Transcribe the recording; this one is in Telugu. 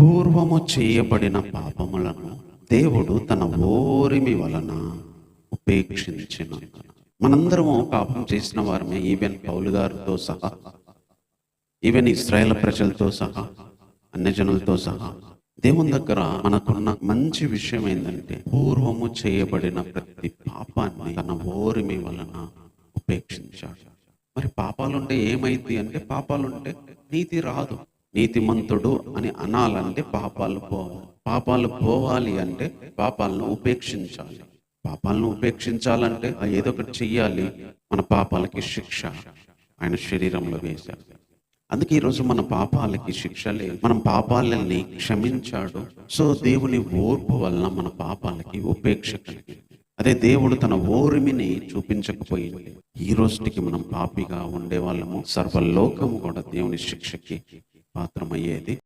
పూర్వము చేయబడిన పాపములను దేవుడు తన ఓరిమి వలన ఉపేక్షించిన. మనందరము పాపం చేసిన వారమే ఈవెన్ పౌలు గారితో సహా ఈవెన్ ఇస్రాయేల్ ప్రజలతో సహా అన్ని జనులతో సహా దేవుని దగ్గర మనకున్న మంచి విషయం ఏంటంటే పూర్వము చేయబడిన ప్రతి పాపాన్ని తన ఓరిమి వలన ఉపేక్షించాడు. మరి పాపాలుంటే ఏమైంది అంటే పాపాలుంటే నీతి రాదు. నీతిమంతుడు అని అనాలంటే పాపాలు పోవాలి పాపాలు పోవాలి అంటే పాపాలను ఉపేక్షించాలి. పాపాలను ఉపేక్షించాలంటే ఏదో ఒకటి చెయ్యాలి. మన పాపాలకి శిక్ష. ఆయన శరీరంలో వేశారు. అందుకే ఈరోజు మన పాపాలకి శిక్ష లేదు మనం పాపాలని క్షమించాడు. సో దేవుని ఓర్పు వలన మన పాపాలకి ఉపేక్ష కలిగింది అదే దేవుడు తన ఓర్మిని చూపించకపోయింది. ఈ రోజుకి మనం పాపిగా ఉండే వాళ్ళము. సర్వలోకము కూడా దేవుని శిక్షకి పాత్రమయ్యేది